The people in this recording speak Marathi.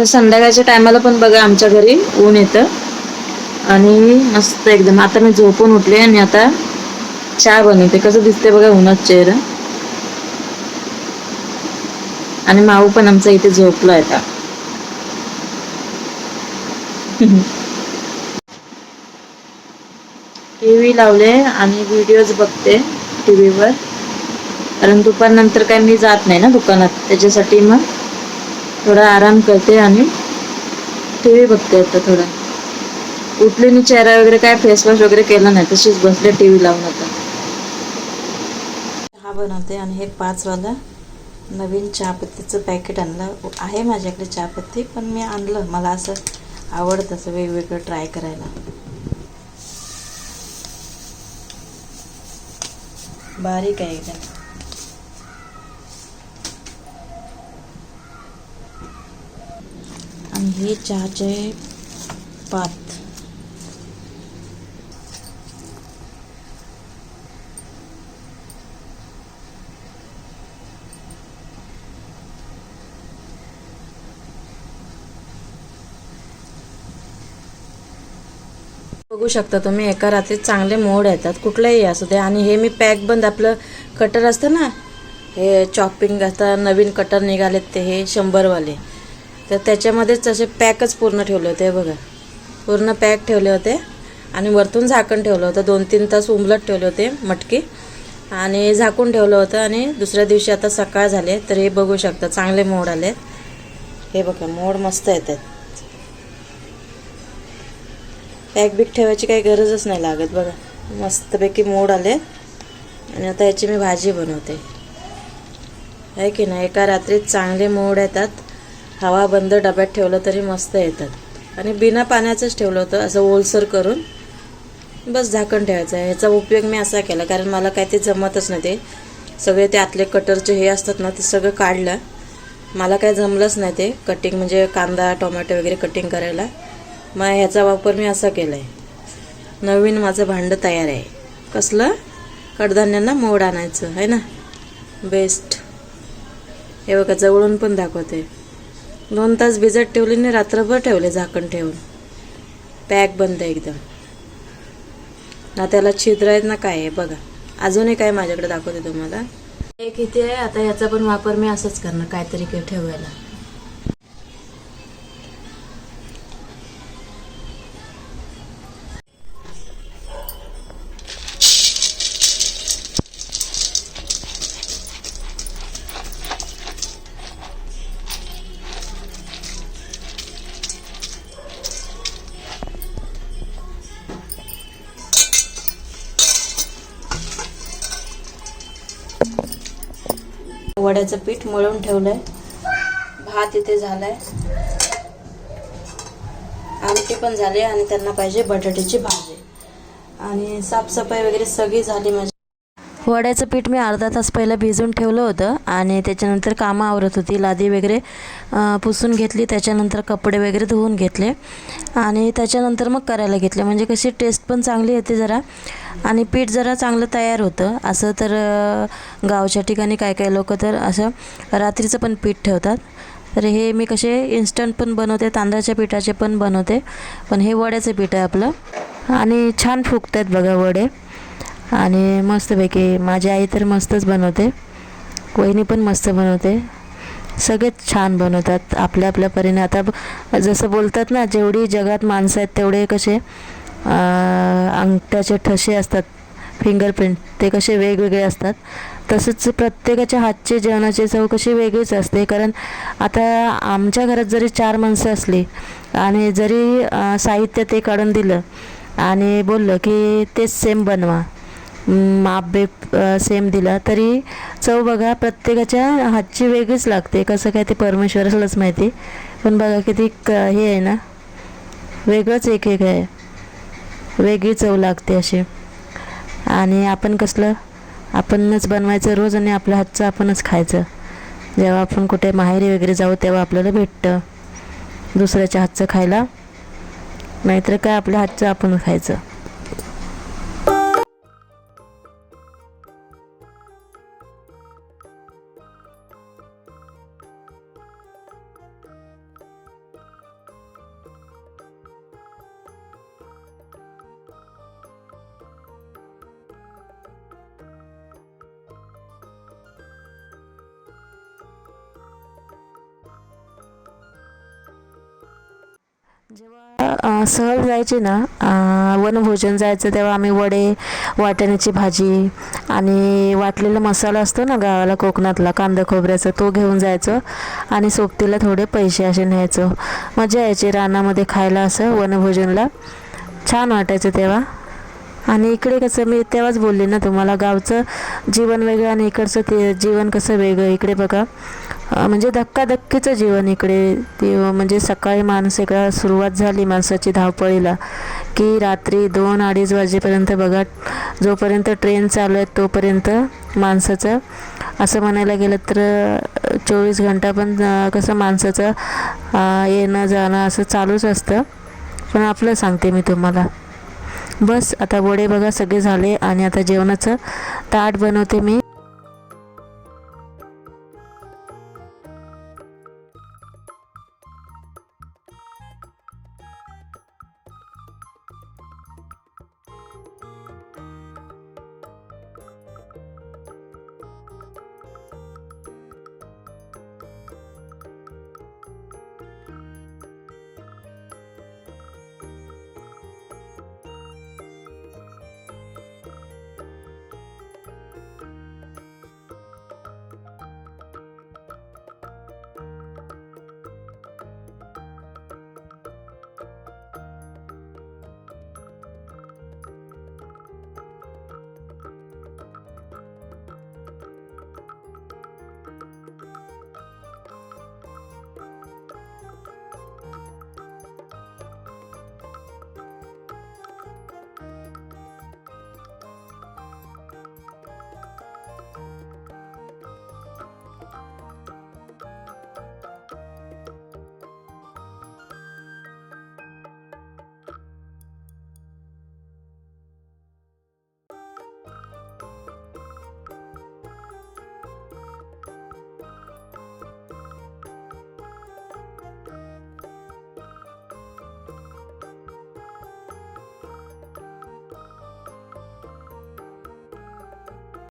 तर संध्याकाळच्या टायमाला पण बघा आमच्या घरी ऊन येतं. आणि मस्त एकदम. आता मी झोपून उठले आणि आता चहा बनवते. कसं दिसते बघा उन्हात चेहरा. आणि माऊ पण आमचा इथे झोपला आता. टी व्ही लावले आणि व्हिडिओज बघते टी व्हीवर. कारण दुपारनंतर काय मी जात नाही ना दुकानात. त्याच्यासाठी मग थोडा आराम करते आणि टी व्ही बघते आता थोडा. उठले मी चेहरा वगैरे काय फेस वॉश वगैरे केला नाही तशीच बसले टी व्ही लावून आता. चहा बनवते आणि हे पाचवाला नवीन चहापत्तीचं पॅकेट आणलं. आहे माझ्याकडे चहापत्ती पण मी आणलं. मला असं आवडतं असं वेगवेगळं ट्राय करायला. बारीक आहे एकदम. आणि हे चहाचे पात. बघू शकता तुम्ही एका रात्रीत चांगले मोड येतात कुठलंही असू दे. आणि हे मी पॅक बंद आपलं कटर असतं ना हे चॉपिंग असतं नवीन कटर निघालेत ते हे शंभरवाले. तर त्याच्यामध्येच तसे पॅकच पूर्ण ठेवले होते हे बघा. पूर्ण पॅक ठेवले होते आणि वरतून झाकण ठेवलं होतं. दोन तीन तास उमलत ठेवले होते मटकी आणि झाकून ठेवलं होतं आणि दुसऱ्या दिवशी आता सकाळ झाले तर हे बघू शकता. चांगले मोड आले हे बघा मोड मस्त येतात पॅक बिक ठेवायची काही गरजच नाही लागत बघा. मस्तपैकी मोड आले आणि आता याची मी भाजी बनवते. आहे की नाही? एका रात्रीत चांगले मोड येतात. हवा बंद डब्यात ठेवलं तरी मस्त येतात. आणि बिना पाण्याचंच ठेवलं होतं असं ओलसर करून बस झाकण ठेवायचं आहे. ह्याचा उपयोग मी असा केला कारण मला काय ते जमतच नाही ते. सगळे ते आतले कटरचे हे असतात ना ते सगळं काढलं. मला काय जमलंच नाही ते कटिंग म्हणजे कांदा टोमॅटो वगैरे कटिंग करायला. मग ह्याचा वापर मी असा केला आहे नवीन माझं भांडं तयार आहे. कसलं? कडधान्यांना मोड आणायचं आहे ना? बेस्ट हे बघा जवळून पण दाखवते. दोन तास भिजत ठेवली आणि रात्रभर ठेवले झाकण ठेवून. पॅक बंद आहे एकदम. ना त्याला छिद्र आहेत ना काय आहे बघा. अजूनही काय माझ्याकडे दाखवते तुम्हाला. एक इथे आहे? आता याचा पण वापर मी असंच करणार काहीतरी काही ठेवायला. वड्याचं पीठ मळून ठेवलंय. भात इथे झालाय. आमटी पण झाली आणि त्यांना पाहिजे बटाट्याची भाजी. आणि साफसफाई वगैरे सगळी झाली माझी. वड्याचं पीठ मी अर्धा तास पहिलं भिजून ठेवलं होतं आणि त्याच्यानंतर कामं आवरत होती. लादी वगैरे पुसून घेतली त्याच्यानंतर कपडे वगैरे धुवून घेतले आणि त्याच्यानंतर मग करायला घेतले. म्हणजे कशी टेस्ट पण चांगली येते जरा आणि पीठ जरा चांगलं तयार होतं. असं तर गावच्या ठिकाणी काय काय लोक तर असं रात्रीचं पण पीठ ठेवतात. तर हे मी कसे इन्स्टंट पण बनवते तांदळाच्या पिठाचे पण बनवते. पण हे वड्याचं पीठ आहे आपलं. आणि छान फुगत आहेत बघा वडे. आणि मस्तपैकी माझी आई तर मस्तच बनवते. वहिनी पण मस्त बनवते. सगळेच छान बनवतात आपल्या आपल्या परीने. आता जसं बोलतात ना जेवढी जगात माणसं आहेत तेवढे कसे अंगठ्याचे ठसे असतात फिंगरप्रिंट ते कसे वेगवेगळे असतात. तसंच प्रत्येकाच्या हातचे जेवणाची चव कशी वेगळीच असते. कारण आता आमच्या घरात जरी चार माणसं असली आणि जरी साहित्य ते काढून दिलं आणि बोललं की तेच सेम बनवा. माप बेप सेम दिला. तरी चव बघा प्रत्येकाच्या हातची वेगळीच लागते. कसं काय ते परमेश्वरालाच माहिती. पण बघा किती क हे आहे ना? वेगळंच एक एक आहे. वेगळी चव लागते अशी. आणि आपण कसलं? आपणच बनवायचं रोज आणि आपल्या हातचं आपणच खायचं. जेव्हा आपण कुठे माहेरी वगैरे जाऊ तेव्हा आपल्याला भेटतं. दुसऱ्याच्या हातचं खायला. नाहीतर काय आपल्या हातचं आपण खायचं. जेव्हा सहल जायची ना वनभोजन जायचं तेव्हा आम्ही वडे वाटण्याची भाजी आणि वाटलेला मसाला असतो ना गावाला कोकणातला कांदा खोबऱ्याचा तो घेऊन जायचो आणि सोबतीला थोडे पैसे असे न्यायचो. मजा यायची रानामध्ये खायला असं वनभोजनला. छान वाटायचं तेव्हा. आणि इकडे कसं मी तेव्हाच बोलले ना तुम्हाला गावचं जीवन वेगळं आणि इकडचं ते जीवन कसं वेगळं इकडे बघा. म्हणजे धक्काधक्कीचं जीवन इकडे. ते म्हणजे सकाळी माणूस इकडं सुरुवात झाली माणसाची धावपळीला की रात्री दोन अडीच वाजेपर्यंत बघा जोपर्यंत ट्रेन चालू आहे तोपर्यंत माणसाचं असं म्हणायला गेलं तर चोवीस घंटा पण कसं माणसाचं येणं जाणं असं चालूच असतं. पण आपलं सांगते मी तुम्हाला. बस आता वडे बघा सगळे झाले आणि आता जेवणाचं ताट बनवते मी.